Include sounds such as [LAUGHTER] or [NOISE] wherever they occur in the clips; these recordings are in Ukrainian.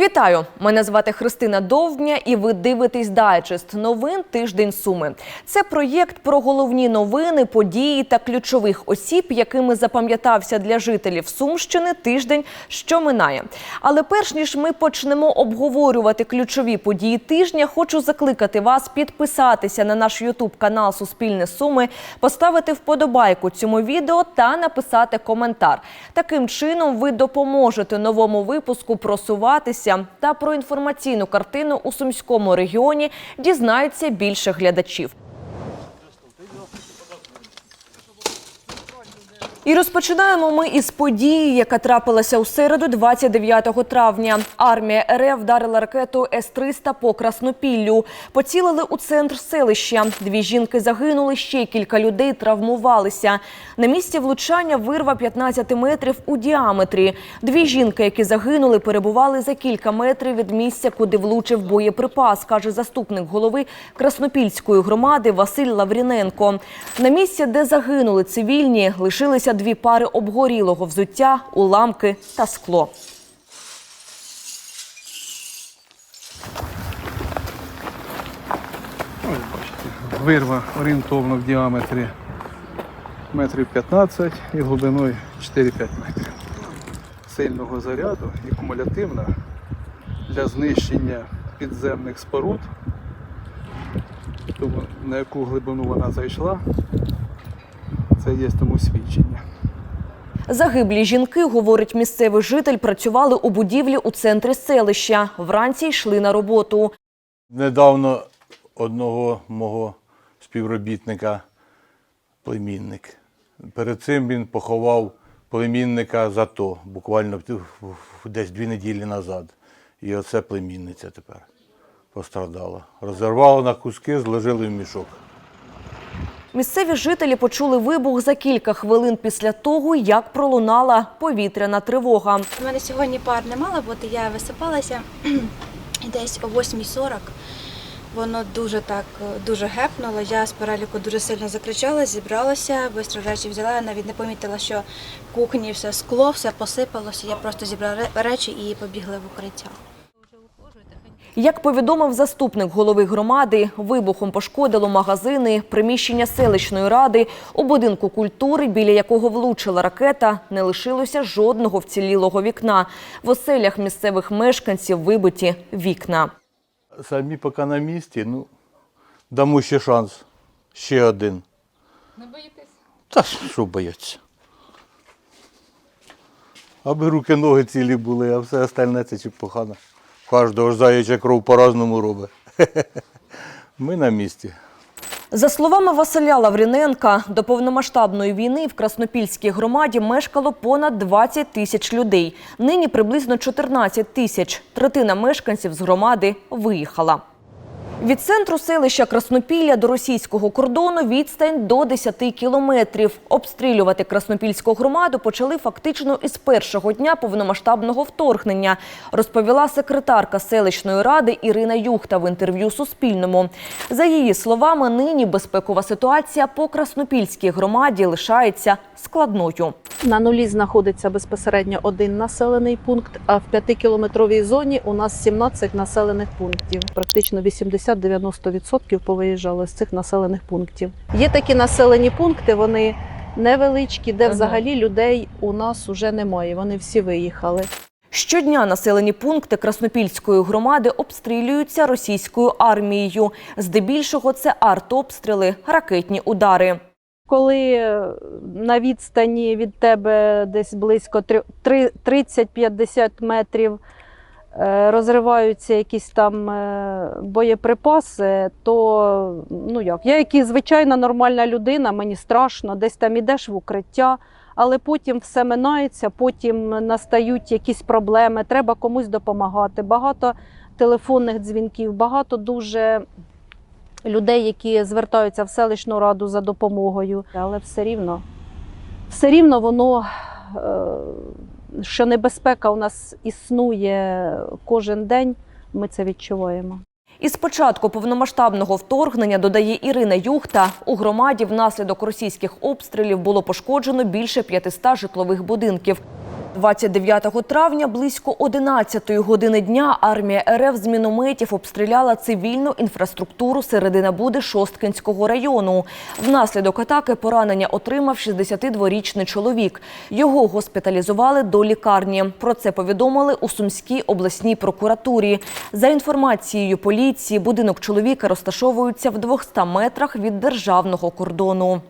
Вітаю! Мене звати Христина Довбня, і ви дивитесь дайджест новин тиждень Суми. Це проєкт про головні новини, події та ключових осіб, якими запам'ятався для жителів Сумщини тиждень, що минає. Але перш ніж ми почнемо обговорювати ключові події тижня, хочу закликати вас підписатися на наш Ютуб канал Суспільне Суми, поставити вподобайку цьому відео та написати коментар. Таким чином ви допоможете новому випуску просуватися та про інформаційну картину у сумському регіоні дізнаються більше глядачів. І розпочинаємо ми із події, яка трапилася у середу, 29 травня. Армія РФ вдарила ракету С-300 по Краснопіллю. Поцілили у центр селища. Дві жінки загинули, ще кілька людей травмувалися. На місці влучання вирва 15 метрів у діаметрі. Дві жінки, які загинули, перебували за кілька метрів від місця, куди влучив боєприпас, каже заступник голови Краснопільської громади Василь Лавріненко. На місці, де загинули цивільні, лишилися дві пари обгорілого взуття, уламки та скло. Ось бачите, вирва орієнтовно в діаметрі метрів 15 і глибиною 4-5 метрів. Сильного заряду і кумулятивна для знищення підземних споруд, на яку глибину вона зайшла, це є тому свідчення. Загиблі жінки, говорить місцевий житель, працювали у будівлі у центрі селища. Вранці йшли на роботу. Недавно одного мого співробітника племінник. Перед цим він поховав племінника за то, буквально десь дві неділі назад. І оце племінниця тепер пострадала. Розірвало на куски, зложили в мішок. Місцеві жителі почули вибух за кілька хвилин після того, як пролунала повітряна тривога. У мене сьогодні пар не мало бути, я висипалася десь о 8.40. Воно дуже так дуже гепнуло. Я з переліку дуже сильно закричала, зібралася, швидко речі взяла. Я навіть не помітила, що в кухні все скло, все посипалося. Я просто зібрала речі і побігла в укриття. Як повідомив заступник голови громади, вибухом пошкодило магазини, приміщення селищної ради. У будинку культури, біля якого влучила ракета, не лишилося жодного вцілілого вікна. В оселях місцевих мешканців вибиті вікна. Самі поки на місці, ну, дамо ще шанс. Ще один. Не боїтесь? Та що бояться? Аби руки, ноги цілі були, а все остальне це чепуха. Кожного ж заяча кров по-разному робить. [LAUGHS] Ми на місці. За словами Василя Лавріненка, до повномасштабної війни в Краснопільській громаді мешкало понад 20 тисяч людей. Нині приблизно 14 тисяч. Третина мешканців з громади виїхала. Від центру селища Краснопілля до російського кордону відстань до 10 кілометрів. Обстрілювати Краснопільську громаду почали фактично із першого дня повномасштабного вторгнення, розповіла секретарка селищної ради Ірина Юхта в інтерв'ю Суспільному. За її словами, нині безпекова ситуація по Краснопільській громаді лишається складною. На нулі знаходиться безпосередньо один населений пункт, а в п'ятикілометровій зоні у нас 17 населених пунктів. Практично 80-90% повиїжджали з цих населених пунктів. Є такі населені пункти, вони невеличкі, де взагалі людей у нас уже немає. Вони всі виїхали. Щодня населені пункти Краснопільської громади обстрілюються російською армією. Здебільшого це артобстріли, ракетні удари. Коли е, на відстані від тебе десь близько три- три- 30-50 метрів розриваються якісь там е, боєприпаси, то ну як, я як і звичайна нормальна людина, мені страшно, десь там ідеш в укриття, але потім все минається, потім настають якісь проблеми, треба комусь допомагати. Багато телефонних дзвінків, багато дуже людей, які звертаються в селищну раду за допомогою, але все рівно, все рівно воно, е, що небезпека у нас існує кожен день, ми це відчуваємо. Із початку повномасштабного вторгнення, додає Ірина Юхта, у громаді внаслідок російських обстрілів було пошкоджено більше 500 житлових будинків. 29 травня близько 11 години дня армія РФ з мінометів обстріляла цивільну інфраструктуру середина Буди Шосткинського району. Внаслідок атаки поранення отримав 62-річний чоловік. Його госпіталізували до лікарні. Про це повідомили у Сумській обласній прокуратурі. За інформацією поліції, будинок чоловіка розташовується в 200 метрах від державного кордону.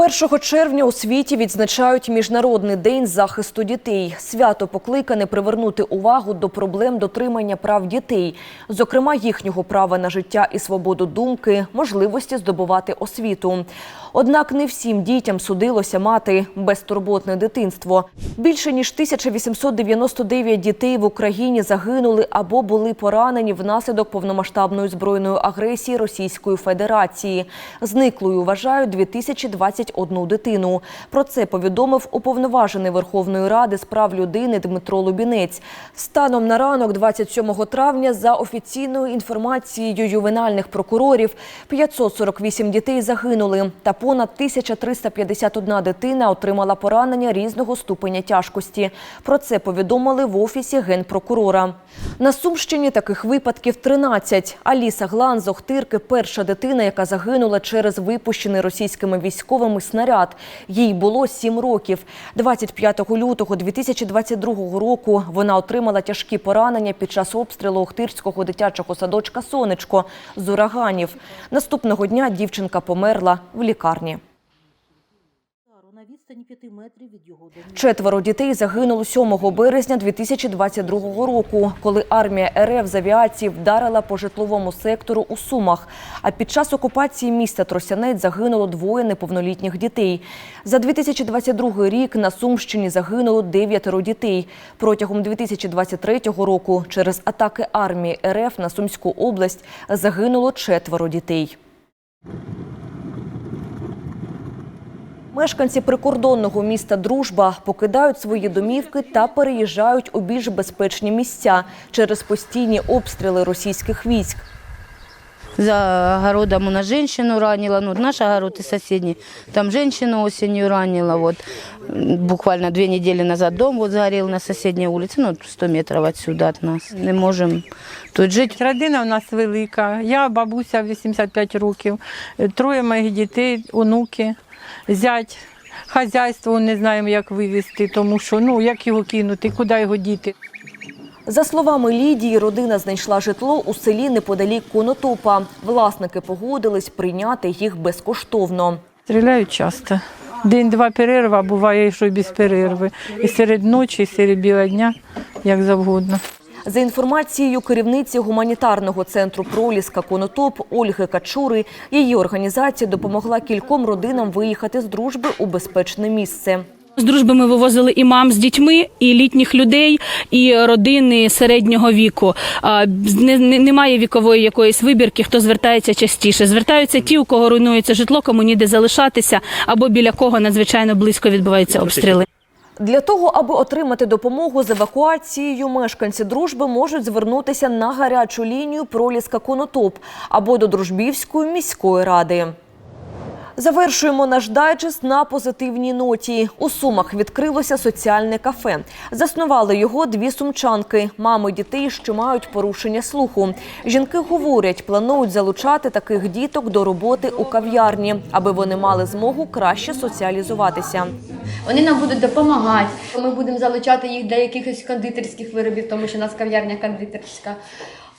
1 червня у світі відзначають Міжнародний день захисту дітей. Свято покликане привернути увагу до проблем дотримання прав дітей, зокрема їхнього права на життя і свободу думки, можливості здобувати освіту. Однак не всім дітям судилося мати безтурботне дитинство. Більше ніж 1899 дітей в Україні загинули або були поранені внаслідок повномасштабної збройної агресії Російської Федерації. Зниклою вважають 2021 дитину. Про це повідомив уповноважений Верховної Ради з прав людини Дмитро Лубінець. Станом на ранок 27 травня, за офіційною інформацією ювенальних прокурорів, 548 дітей загинули та понад 1351 дитина отримала поранення різного ступеня тяжкості. Про це повідомили в офісі генпрокурора. На Сумщині таких випадків 13. Аліса Глан з Охтирки – перша дитина, яка загинула через випущений російськими військовими снаряд. Їй було 7 років. 25 лютого 2022 року вона отримала тяжкі поранення під час обстрілу Охтирського дитячого садочка «Сонечко» з ураганів. Наступного дня дівчинка померла в лікарні. На відстані 5 метрів від його домівки. Четверо дітей загинуло 7 березня 2022 року, коли армія РФ з авіації вдарила по житловому сектору у Сумах. А під час окупації міста Тросянець загинуло двоє неповнолітніх дітей. За 2022 рік на Сумщині загинуло дев'ятеро дітей. Протягом 2023 року через атаки армії РФ на Сумську область загинуло четверо дітей. Мешканці прикордонного міста Дружба покидають свої домівки та переїжджають у більш безпечні місця через постійні обстріли російських військ. За огородом у нас женщину ранила, ну, наш огород и соседний. Там женщину осенью ранила, вот. Буквально две недели назад дом вот сгорел на соседней улице, ну, 100 метров отсюда от нас. Не можем тут жить. Родина у нас велика. Я бабуся 85 років, троє моїх дітей, онуки, зять. Хазяйство не знаємо, як вивезти, тому що ну як його кинути, куди його діти. За словами Лідії, родина знайшла житло у селі неподалік Конотопа. Власники погодились прийняти їх безкоштовно. Стріляють часто. День-два перерва, буває, що й без перерви. І серед ночі, і серед біла дня, як завгодно. За інформацією керівниці гуманітарного центру Проліска Конотоп Ольги Качури, її організація допомогла кільком родинам виїхати з дружби у безпечне місце. З дружби ми вивозили і мам з дітьми, і літніх людей, і родини середнього віку. Немає вікової якоїсь вибірки, хто звертається частіше. Звертаються ті, у кого руйнується житло, кому ніде залишатися, або біля кого надзвичайно близько відбуваються обстріли. Для того, аби отримати допомогу з евакуацією, мешканці дружби можуть звернутися на гарячу лінію Проліска Конотоп або до Дружбівської міської ради. Завершуємо наш дайджест на позитивній ноті. У Сумах відкрилося соціальне кафе. Заснували його дві сумчанки, мами дітей, що мають порушення слуху. Жінки говорять, планують залучати таких діток до роботи у кав'ярні, аби вони мали змогу краще соціалізуватися. Вони нам будуть допомагати. Ми будемо залучати їх до якихось кондитерських виробів, тому що у нас кав'ярня кондитерська.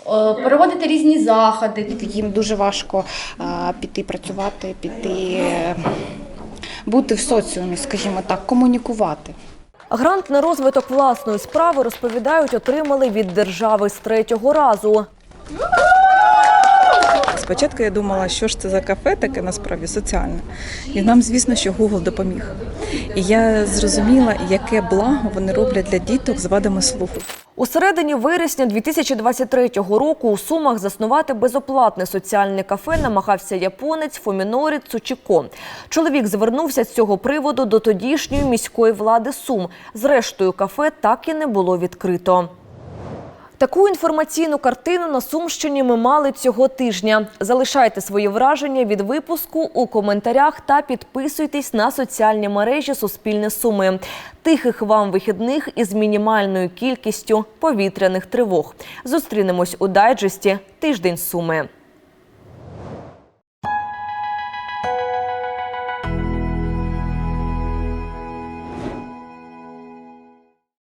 Е, Проводити різні заходи. Їм дуже важко а, піти працювати, піти е, бути в соціумі, скажімо так, комунікувати. Грант на розвиток власної справи розповідають, отримали від держави з третього разу. Спочатку я думала, що ж це за кафе таке насправді соціальне. І нам, звісно, що Google допоміг. І я зрозуміла, яке благо вони роблять для діток з вадами слуху. У середині вересня 2023 року у Сумах заснувати безоплатне соціальне кафе намагався японець Фомінорі Цучіко. Чоловік звернувся з цього приводу до тодішньої міської влади Сум. Зрештою, кафе так і не було відкрито. Таку інформаційну картину на Сумщині ми мали цього тижня. Залишайте свої враження від випуску у коментарях та підписуйтесь на соціальні мережі Суспільне Суми. Тихих вам вихідних із мінімальною кількістю повітряних тривог. Зустрінемось у дайджесті Тиждень Суми.